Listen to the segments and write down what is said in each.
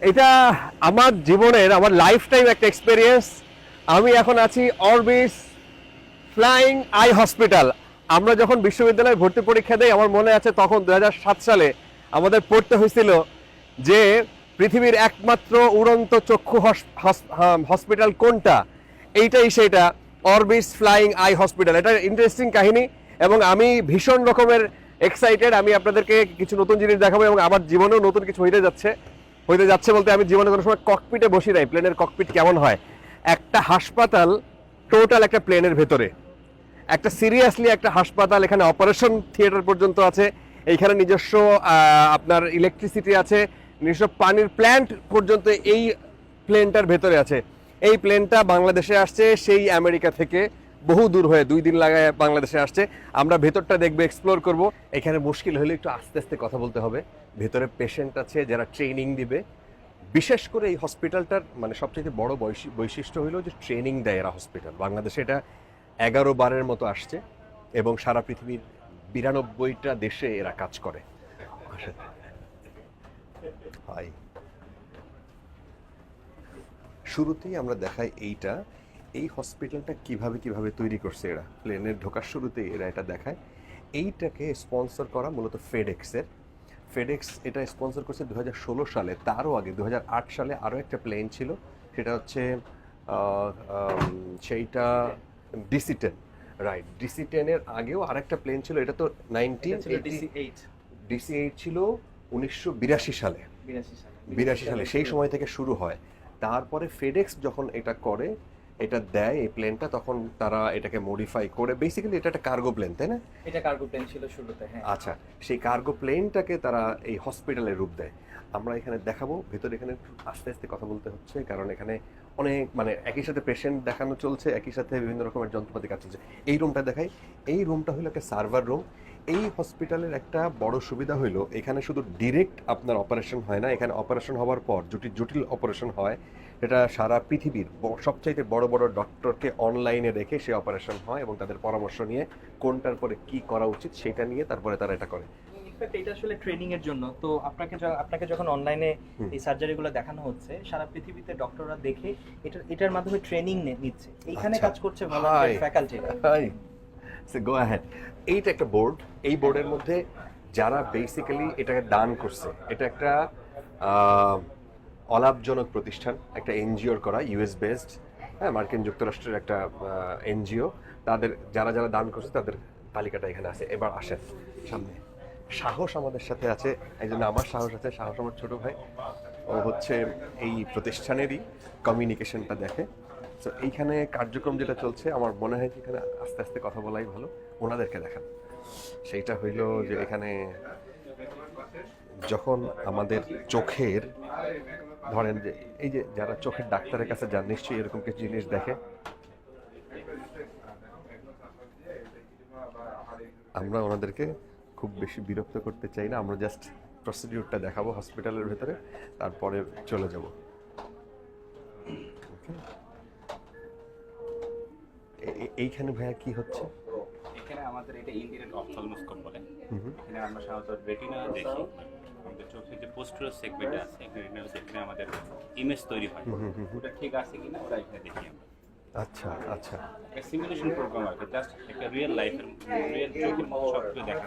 এটা আমার জীবনের, আমার লাইফ টাইম একটা এক্সপিরিয়েন্স আমি এখন আছি অরবিস ফ্লাইং আই হসপিটাল আমরা যখন বিশ্ববিদ্যালয়ে ভর্তি পরীক্ষা দেই, আমার মনে আছে তখন দু হাজার সাত সালে আমাদের পড়তে হয়েছিল যে পৃথিবীর একমাত্র উড়ন্ত চক্ষু হস- হস- হসপিটাল কোনটা? এইটাই সেটা অরবিস ফ্লাইং আই হসপিটাল এটা ইন্টারেস্টিং কাহিনী এবং আমি ভীষণ রকমের এক্সাইটেড আমি আপনাদেরকে কিছু নতুন জিনিস দেখাবো এবং আমার জীবনেও নতুন কিছু হইতে যাচ্ছে। হইতে যাচ্ছে বলতে আমি জীবনে কোনো সময় ককপিটে বসি নাই। প্লেনের ককপিট কেমন হয়? একটা হাসপাতাল টোটাল একটা প্লেনের ভেতরে। একটা সিরিয়াসলি একটা হাসপাতাল, এখানে অপারেশন থিয়েটার পর্যন্ত আছে। এইখানে নিজস্ব আপনার ইলেকট্রিসিটি আছে। নিজস্ব পানির প্ল্যান্ট পর্যন্ত এই প্লেনটার ভেতরে আছে। এই প্লেনটা বাংলাদেশে আসছে, সেই আমেরিকা থেকে। বহু দূর হয়ে দুই দিন লাগায় বাংলাদেশে আসছে। আমরা ভেতরটা দেখব এক্সপ্লোর করব। এখানে মুশকিল হলে একটু আস্তে আস্তে কথা বলতে হবে। ভেতরে পেশেন্ট আছে যারা ট্রেনিং দিবে। বিশেষ করে এই হসপিটালটার মানে সবচেয়ে বড় বৈশিষ্ট্য হলো যে ট্রেনিং দেয় এরা হসপিটাল বাংলাদেশে এটা এগারো বারের মতো আসছে এবং সারা পৃথিবীর বিরানব্বইটা দেশে এরা কাজ করে। শুরুতেই আমরা দেখাই এইটা। এই হসপিটালটা কীভাবে কীভাবে তৈরি করছে এরা? প্লেনের ঢোকার শুরুতেই এরা এটা দেখায়। এইটাকে স্পন্সর করা মূলত ফেডেক্সের ফেডেক্স এটা স্পন্সর করছে দু হাজার ষোলো সালে তারও আগে দু হাজার আট সালে আরও একটা প্লেন ছিল সেটা হচ্ছে সেইটা ডিসি টেন রাইট ডিসি টেনের আগেও আরেকটা প্লেন ছিল এটা তো নাইনটিন ডিসি এইট ছিল উনিশশো বিরাশি সালে। বিরাশি সালে সেই সময় থেকে শুরু হয়। তারপরে ফেডেক্স যখন এটা করে এটা দেয় এই প্লেনটা তখন তারা এটাকে মডিফাই করে বেসিক্যালি এটা একটা কার্গো প্লেন তাই না? এটা কার্গো প্লেন ছিল শুরুতে হ্যাঁ। আচ্ছা সেই কার্গো প্লেনটাকে তারা এই হসপিটালের রূপ দেয়। আমরা এখানে দেখাবো ভেতরে এখানে আস্তে আস্তে কথা বলতে হচ্ছে কারণ এখানে অনেক মানে একই সাথে পেশেন্ট দেখানো চলছে একই সাথে বিভিন্ন রকমের যন্ত্রপাতি কাজ চলছে। এই রুমটা দেখাই এই রুমটা হলো একটা সার্ভার রুম এই হসপিটালের একটা বড় সুবিধা হলো এখানে শুধু ডিরেক্ট আপনার অপারেশন হয় না এখানে অপারেশন হওয়ার পর জটিল জটিল অপারেশন হয় এটা সারা পৃথিবীর সবচাইতে বড় বড় ডক্টরকে অনলাইনে রেখে সে অপারেশন হয় এবং তাদের পরামর্শ নিয়ে কোনটার পরে কি করা উচিত সেটা নিয়ে তারপরে তারা এটা করে এটা আসলে ট্রেনিং এর জন্য তো আপনাকে আপনাকে যখন অনলাইনে। এই সার্জারিগুলো দেখানো হচ্ছে সারা পৃথিবীতে ডক্টররা দেখে এটা এটার মাধ্যমে ট্রেনিং নিচ্ছে এইখানে আচ্ছা। কাজ করছে ভলান্টিয়ার Hi. ফ্যাকাল্টিরা গো অ্যাহেড এইটা একটা বোর্ড এই বোর্ডের মধ্যে যারা বেসিক্যালি এটাকে দান করছে, এটা একটা অলাভজনক প্রতিষ্ঠান, একটা এনজিওর করা ইউএস বেসড হ্যাঁ মার্কিন যুক্তরাষ্ট্রের একটা এনজিও। তাদের, যারা যারা দান করছে, তাদের তালিকাটা এখানে আছে। এবার আসেন সামনে। সাহস আমাদের সাথে আছে। এই জন্য আমার সাহস আছে। সাহস আমার ছোট ভাই। ও হচ্ছে এই প্রতিষ্ঠানেরই কমিউনিকেশনটা দেখে। তো এইখানে কার্যক্রম যেটা চলছে, আমার মনে হয় যে এখানে আস্তে আস্তে কথা বলাই ভালো। ওনাদেরকে দেখান। সেইটা হইল যে এখানে যখন আমাদের চোখের, ধরেন যে এই যে যারা চোখের ডাক্তারের কাছে যান, নিশ্চয়ই এরকম কিছু জিনিস দেখে। আমরা ওনাদেরকে খুব বেশি বিরক্ত করতে চাই না। আমরা জাস্ট প্রসিডিউরটা দেখাবো হসপিটালের ভেতরে, তারপরে চলে যাব। এইখানে ভাইয়া কি হচ্ছে? এখানে আমাদের এটা ইন্ডিয়ান অপথলমোস্কোপ বলে। এখানে আমরা সাধারণত রেটিনা দেখি আমাদের চোখের যে পোস্টার সেগমেন্ট আছে এখানে এখানে আমাদের ইমেজ তৈরি হয়। ওটা ঠিক আছে কিনা ওরা এখানে দেখি আমরা। আচ্ছা আচ্ছা। একটা সিমুলেশন প্রোগ্রাম আর জাস্ট একটা রিয়েল লাইফের রিয়েল চোখের মতো সব কিছু দেখা।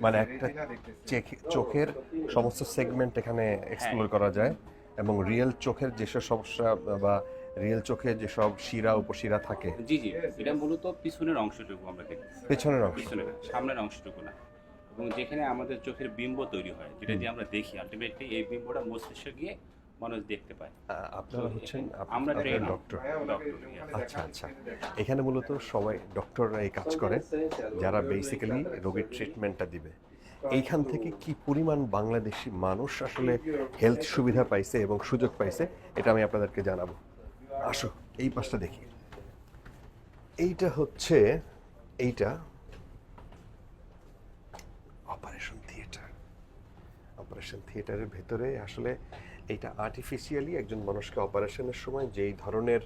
মানে একটা চেক- চোখের সমস্ত সেগমেন্ট এখানে এক্সপ্লোর করা যায় এবং রিয়েল চোখের যেসব সমস্যা বা রিয়েল চোখে যেসব শিরা উপশিরা থাকে। জি জি এটা মূলত পিছনের অংশটুকু আমরা দেখি। পেছনের অংশ। পিছনের সামনের অংশটুকু না। এবং যেখানে আমাদের চোখের বিম্ব তৈরি হয় যেটা দিয়ে আমরা দেখি আলটিমেটলি এই বিম্বটা মস্তিষ্কে গিয়ে মানুষ দেখতে পায়। আপনারা হচ্ছেন আমরা ট্রেন ডক্টর আচ্ছা আচ্ছা। এখানে মূলত সবাই ডক্টররা এই কাজ করে যারা বেসিক্যালি রোগীর ট্রিটমেন্টটা দিবে। এইখান থেকে কি পরিমাণ বাংলাদেশি মানুষ আসলে হেলথ সুবিধা পাইছে এবং সুযোগ পাইছে এটা আমি আপনাদেরকে জানাব। আসো, এই পাশটা দেখি। এইটা হচ্ছে, এইটা অপারেশন থিয়েটার অপারেশন থিয়েটারের ভেতরে আসলে এইটা আর্টিফিশিয়ালি একজন মানুষকে অপারেশনের সময় যেই ধরনের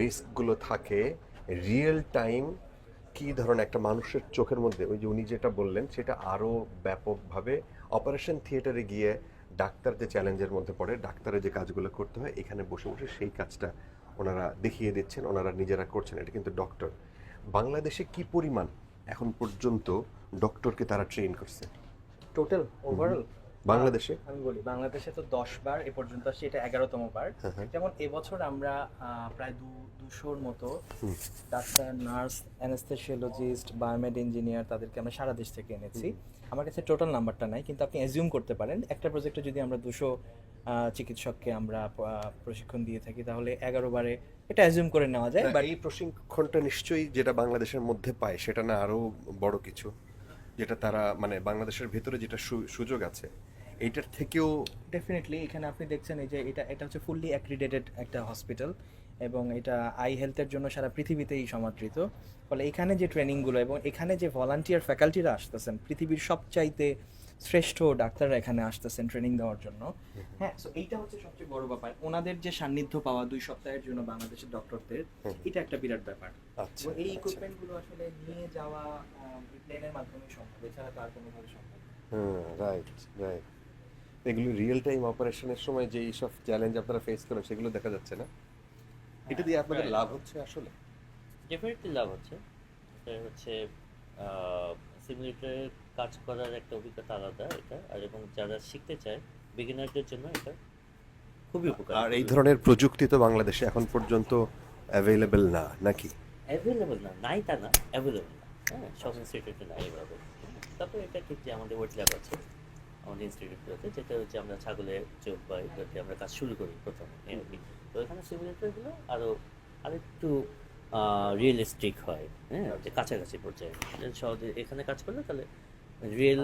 রিস্কগুলো থাকে রিয়েল টাইম কি ধরনের একটা মানুষের চোখের মধ্যে, ওই যে উনি যেটা বললেন, সেটা আরও ব্যাপকভাবে অপারেশন থিয়েটারে গিয়ে ডাক্তার যে চ্যালেঞ্জের মধ্যে পড়ে ডাক্তারের যে কাজগুলো করতে হয় এখানে বসে বসে সেই কাজটা ওনারা দেখিয়ে দিচ্ছেন ওনারা নিজেরা করছেন। এটা কিন্তু ডক্টর। বাংলাদেশে কি পরিমাণ এখন পর্যন্ত ডক্টরকে তারা ট্রেন করছে? টোটাল ওভারঅল বাংলাদেশে? আমি বলি বাংলাদেশে তো দশ বার এ পর্যন্ত আসছে এটা এগারোতম বার। হ্যাঁ, হ্যাঁ। যেমন এবছর আমরা প্রায় দু দুশোর মতো doctor nurse anaesthesiologist biomed engineer তাদেরকে আমরা সারা দেশ থেকে এনেছি। আমার কাছে টোটাল নাম্বারটা নাই কিন্তু আপনি অ্যাজিউম করতে পারেন একটা প্রজেক্টে যদি আমরা দুশো চিকিৎসককে আমরা প্রশিক্ষণ দিয়ে থাকি তাহলে এগারো বারে এটা অ্যাজিউম করে নেওয়া যায় বাট এই প্রশিক্ষণটা নিশ্চয়ই যেটা বাংলাদেশের মধ্যে পায় সেটা না আরও বড় কিছু। যেটা তারা মানে বাংলাদেশের ভেতরে যেটা সুযোগ আছে এইটার থেকেও ডেফিনেটলি এখানে আপনি দেখছেন এই যে এটা এটা হচ্ছে ফুললি অ্যাক্রিডেটেড একটা হসপিটাল এবং এটা আই হেলথের জন্য সারা পৃথিবীতেই সমাদৃত। ফলে এখানে যে ট্রেনিংগুলো এবং এখানে যে ভলান্টিয়ার ফ্যাকাল্টিরা আসতেছেন পৃথিবীর সবচাইতে শ্রেষ্ঠ ডাক্তাররা এখানে আসতেছেন ট্রেনিং দেওয়ার জন্য। হ্যাঁ সো এইটা হচ্ছে সবচেয়ে বড় ব্যাপার। ওনাদের যে সান্নিধ্য পাওয়া দুই সপ্তাহের জন্য বাংলাদেশের ডক্টরদের এটা একটা বিরাট ব্যাপার। আচ্ছা এই আচ্ছা। ইকুইপমেন্টগুলো আসলে নিয়ে যাওয়া প্লেনের মাধ্যমে সম্ভব এছাড়া তো আর কোনোভাবে সম্ভব রাইট রাইট এগুলো রিয়েল টাইম অপারেশনের সময় যে সব চ্যালেঞ্জ আপনারা ফেস করেন সেগুলো দেখা যাচ্ছে না। এটা দিয়ে আপনাদের লাভ হচ্ছে আসলে? ডেফিনেটলি লাভ হচ্ছে। এটা হচ্ছে সিমুলেটরের কাজ করার একটা অভিজ্ঞতা আলাদা এটা। আর এবং যারা শিখতে চায় বিগিনারদের জন্য এটা খুবই উপকার। আর এই ধরনের প্রযুক্তি তো বাংলাদেশে এখন পর্যন্ত অ্যাভেলেবল না নাকি? অ্যাভেলেবল না নাই তা না অ্যাভেলেবল না। হ্যাঁ সব ইনস্টিটিউটে নাই এভাবে। তারপরে এটা ঠিক যে আমাদের ওয়েট ল্যাব আছে। আমাদের ইনস্টিটিউটগুলোতে যেটা হচ্ছে আমরা ছাগলের চোখ বা এগুলোতে আমরা কাজ শুরু করি প্রথমে এই আর কি তো এখানে সিমুলেটরগুলো আরও আরেকটু রিয়েলিস্টিক হয় হ্যাঁ? যে কাছাকাছি পর্যায়ে। সহজে এখানে কাজ করলে তাহলে রিয়েল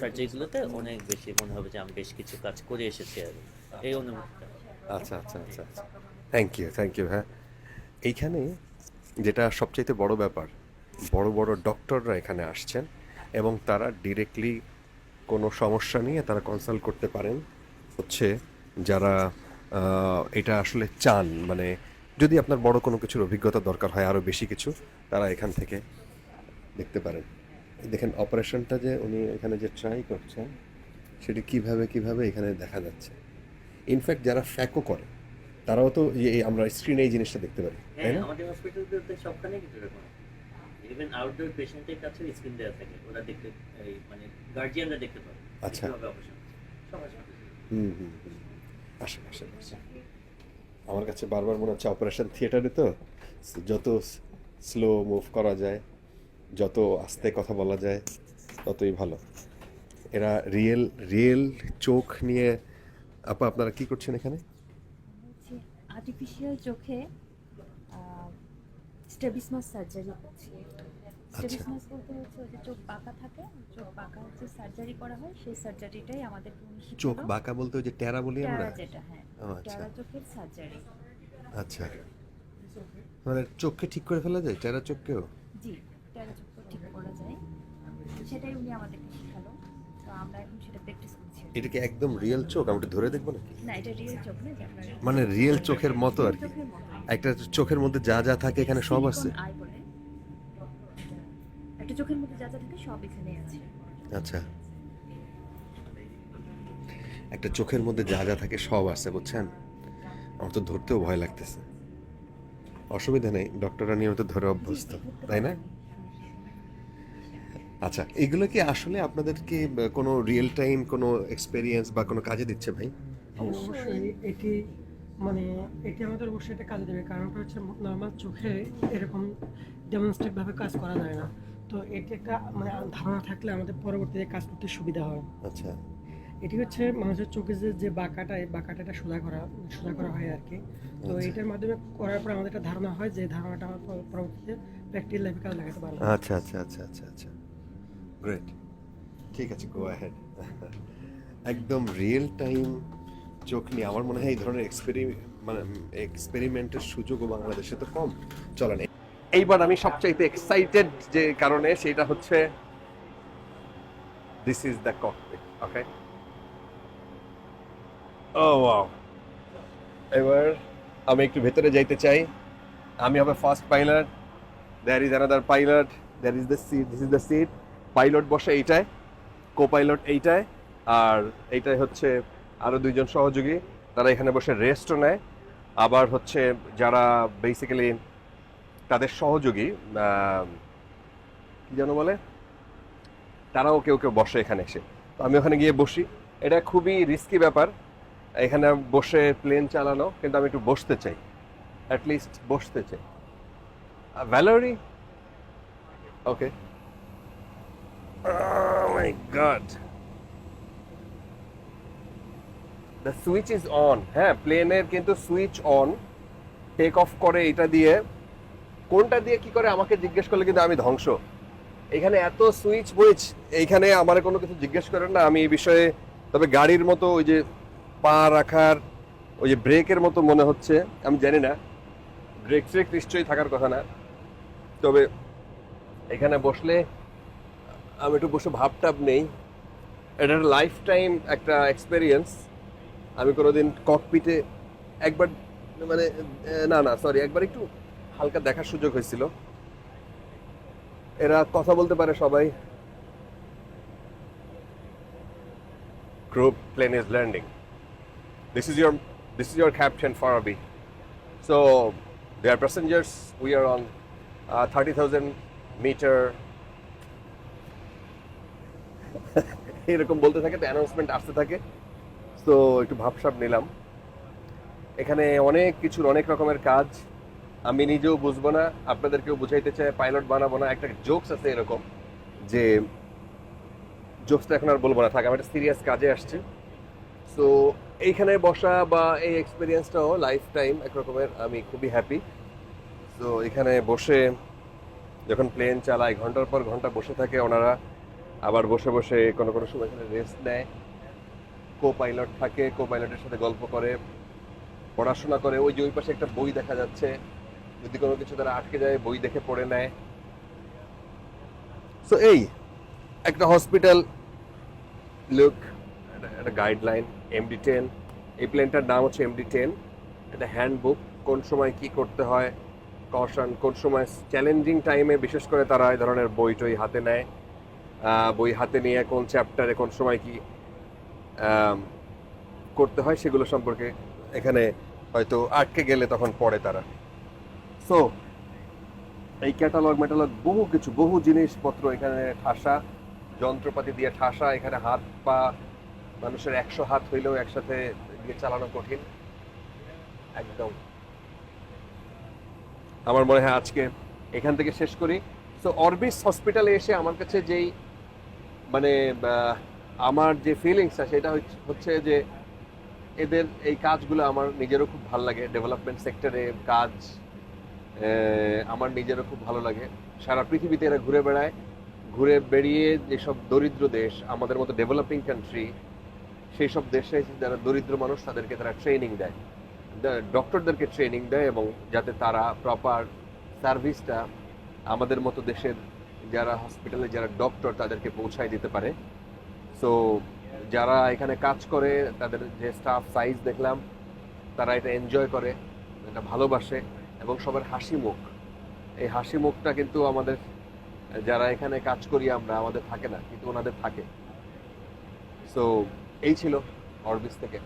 সার্জারিগুলোতে অনেক বেশি মনে হবে যে আমি বেশ কিছু কাজ করে এসেছি আর কি। এই অনুভূতিটা। আচ্ছা আচ্ছা আচ্ছা আচ্ছা। থ্যাংক ইউ থ্যাংক ইউ হ্যাঁ। এইখানে যেটা সবচাইতে বড় ব্যাপার বড় বড় ডক্টররা এখানে আসছেন এবং তারা ডিরেক্টলি কোনো সমস্যা নিয়ে তারা কনসাল্ট করতে পারেন। হচ্ছে যারা এটা আসলে চান মানে যদি আপনার বড় কোনো কিছুর অভিজ্ঞতা দরকার হয় আরও বেশি কিছু, তারা এখান থেকে দেখতে পারেন। দেখেন অপারেশনটা যে উনি এখানে যে ট্রাই করছেন, সেটি কীভাবে কীভাবে এখানে দেখা যাচ্ছে। ইনফ্যাক্ট যারা ফ্যাকও করে, তারাও তো আমরা স্ক্রিনে এই জিনিসটা দেখতে পারি, তাই হ্যাঁ না আমাদের হসপিটালগুলোতে সবখানে কিন্তু এরকম ইভেন আউটডোর পেশেন্টের কাছে স্ক্রিন দেওয়া থাকে। ওরা দেখতে মানে গার্জিয়ানরা দেখতে পারে। আচ্ছা। হুম হুম হুম। আসেন আসেন আসেন। আমার কাছে বারবার মনে হচ্ছে অপারেশন থিয়েটারে তো যত স্লো মুভ করা যায় যত আস্তে কথা বলা যায় ততই ভালো। এরা রিয়েল রিয়েল চোখ নিয়ে আপা আপনারা কি করছেন এখানে? আর্টিফিশিয়াল চোখে স্টেবিসমাস সার্জারি করছি। স্টেবিসমাস বলতে হচ্ছে ওই যে চোখ বাঁকা থাকে চোখ বাঁকা হচ্ছে সার্জারি করা হয় সেই সার্জারিটাই আমাদের চোখ বাঁকা বলতে ওই যে টেরা বলি আমরা? যেটা হ্যাঁ আচ্ছা। টেরা চোখের সার্জারি আচ্ছা। মানে চোখকে ঠিক করে ফেলা যায় টেরা চোখকেও? জি টেরা চোখ ঠিক করা যায়। সেটাই উনি আমাদেরকে শেখালো। তো আমরা এখন সেটা প্র্যাকটিস করছি। এটা কি একদম রিয়েল চোখ? আমি ধরে দেখব নাকি? না এটা রিয়েল চোখ না মানে রিয়েল চোখের মতো আর কি। একটা চোখের মধ্যে যা যা থাকে এখানে সব আছে। একটা চোখের মধ্যে যা যা থাকে সব এখানে আছে। আচ্ছা। একটা চোখের মধ্যে যা যা থাকে সব আছে বুঝছেন? আমার তো ধরতেও ভয় লাগতেছে। অসুবিধা নেই ডক্টররা নিয়মিত ধরে অভ্যস্ত তাই না? আচ্ছা এগুলো কি আসলে আপনাদেরকে কোনো রিয়েল টাইম কোনো এক্সপেরিয়েন্স বা কোনো কাজে দিচ্ছে ভাই? অবশ্যই এটি মানে এটি আমাদের অবশ্যই এটা কাজে দেবে। কারণটা হচ্ছে নর্মাল চোখে এরকম ডেমনস্ট্রেট ভাবে কাজ করা যায় না। তো এটি একটা মানে ধারণা থাকলে আমাদের পরবর্তীতে কাজ করতে সুবিধা হয়। আচ্ছা। এটি হচ্ছে মানুষের চোখে যে যে বাঁকাটা এই বাঁকাটা সোজা করা সোজা করা হয় আর কি তো আচ্ছা। এটার মাধ্যমে করার পর আমাদের একটা ধারণা হয় যে ধারণাটা আমার পরবর্তীতে প্র্যাকটিক্যাল লাইফে কাজে লাগাতে পারব। আচ্ছা আচ্ছা আচ্ছা আচ্ছা আচ্ছা। গ্রেট ঠিক আছে গো অ্যাহেড একদম রিয়েল টাইম চোখ নিয়ে আমার মনে হয় এই ধরনের এক্সপেরি মানে এক্সপেরিমেন্টের সুযোগও বাংলাদেশে তো কম। চলে না এইবার আমি সবচাইতে এক্সাইটেড যে কারণে সেটা হচ্ছে this is the cockpit okay oh wow এবার আমি একটু ভেতরে যাইতে চাই। আমি হবে first pilot there is another pilot there is the seat this is the seat pilot বসে এইটায় কো পাইলট এইটায়, আর এইটাই হচ্ছে আরও দুইজন সহযোগী। তারা এখানে বসে রেস্টও নেয়। আবার হচ্ছে যারা বেসিক্যালি তাদের সহযোগী কি যেন বলে? তারাও কেউ কেউ বসে এখানে এসে। তো আমি ওখানে গিয়ে বসি। এটা খুবই রিস্কি ব্যাপার। এখানে বসে প্লেন চালানো, কিন্তু আমি একটু বসতে চাই। অ্যাটলিস্ট বসতে চাই। ভ্যালোরি okay my the switch is on হ্যাঁ প্লেনের কিন্তু সুইচ অন টেক অফ করে এটা দিয়ে কোনটা দিয়ে কি করে আমাকে জিজ্ঞেস করলে কিন্তু আমি ধ্বংস? এখানে এত সুইচ বুইচ, এইখানে আমার কোনো কিছু জিজ্ঞেস করেন না। আমি এই বিষয়ে, তবে গাড়ির মতো ওই যে পা রাখার, ওই যে ব্রেকের মতো মনে হচ্ছে, আমি জানি না। ব্রেক ট্রেক নিশ্চয়ই থাকার কথা না। তবে এখানে বসলে আমি একটু বসে ভাবটাব নেই। এটা লাইফ টাইম একটা এক্সপেরিয়েন্স আমি কোনোদিন ককপিটে একবার মানে না না সরি একবার একটু হালকা দেখার সুযোগ হয়েছিল। এরা কথা বলতে পারে সবাই। Group plane is landing this is your this is your captain for আবি so they are passengers we are on thirty thousand metre এরকম বলতে থাকে তো অ্যানাউন্সমেন্ট আসতে থাকে। তো একটু ভাবসাপ নিলাম। এখানে অনেক কিছুর অনেক রকমের কাজ। আমি নিজেও বুঝব না, আপনাদেরকেও বুঝাইতে চাই পাইলট বানাবো না। একটা জোকস আছে এরকম, যে জোকসটা এখন আর বলব না, থাক, আমি একটা সিরিয়াস কাজে আসছি। সো এইখানে বসা বা এই এক্সপিরিয়েন্সটাও লাইফ টাইম একরকমের, আমি খুবই হ্যাপি সো এখানে বসে যখন প্লেন চালায়, ঘণ্টার পর ঘণ্টা বসে থাকে ওনারা, আবার বসে বসে কোনো কোনো সময় এখানে রেস্ট নেয়। কো পাইলট থাকে কো পাইলটের সাথে গল্প করে, পড়াশোনা করে, ওই যে ওই পাশে একটা বই দেখা যাচ্ছে। যদি কোনো কিছু তারা আটকে যায়, বই দেখে পড়ে নেয়। সো এই একটা হসপিটাল লুক একটা গাইডলাইন এমডি টেন এই প্লেনটার নাম হচ্ছে এমডি টেন এটা হ্যান্ডবুক কোন সময় কি করতে হয় কশন কোন সময় চ্যালেঞ্জিং টাইমে বিশেষ করে তারা এই ধরনের বই টই হাতে নেয়। বই হাতে নিয়ে কোন চ্যাপ্টারে কোন সময় কি করতে হয়, সেগুলো সম্পর্কে এখানে হয়তো আটকে গেলে তখন পড়ে তারা। সো এই ক্যাটালগ ম্যাটালগ বহু কিছু, বহু জিনিসপত্র এখানে ঠাসা, যন্ত্রপাতি দিয়ে ঠাসা, এখানে হাত পা, মানুষের একশো হাত হইলেও একসাথে দিয়ে চালানো কঠিন। একদম। আমার মনে হয় আজকে এখান থেকে শেষ করি। সো অরবিস হসপিটালে এসে আমার কাছে যেই মানে আমার যে ফিলিংসটা সেটা হচ্ছে- যে এদের এই কাজগুলো আমার নিজেরও খুব ভালো লাগে। ডেভেলপমেন্ট সেক্টরে কাজ আমার নিজেরও খুব ভালো লাগে। সারা পৃথিবীতে এরা ঘুরে বেড়ায়। ঘুরে বেরিয়ে যেসব দরিদ্র দেশ, আমাদের মতো ডেভেলপিং কান্ট্রি সেই সব দেশে যারা দরিদ্র মানুষ, তাদেরকে তারা ট্রেনিং দেয়। ডক্টরদেরকে ট্রেনিং দেয় এবং যাতে তারা প্রপার সার্ভিসটা আমাদের মতো দেশের যারা হসপিটালে যারা ডক্টর তাদেরকে পৌঁছায় দিতে পারে। সো যারা এখানে কাজ করে, তাদের যে স্টাফ সাইজ দেখলাম, তারা এটা এনজয় করে, এটা ভালোবাসে। এবং সবার হাসি মুখ। এই হাসি মুখটা কিন্তু আমাদের, যারা এখানে কাজ করি আমরা, আমাদের থাকে না, কিন্তু ওনাদের থাকে। সো এই ছিল অরবিস থেকে।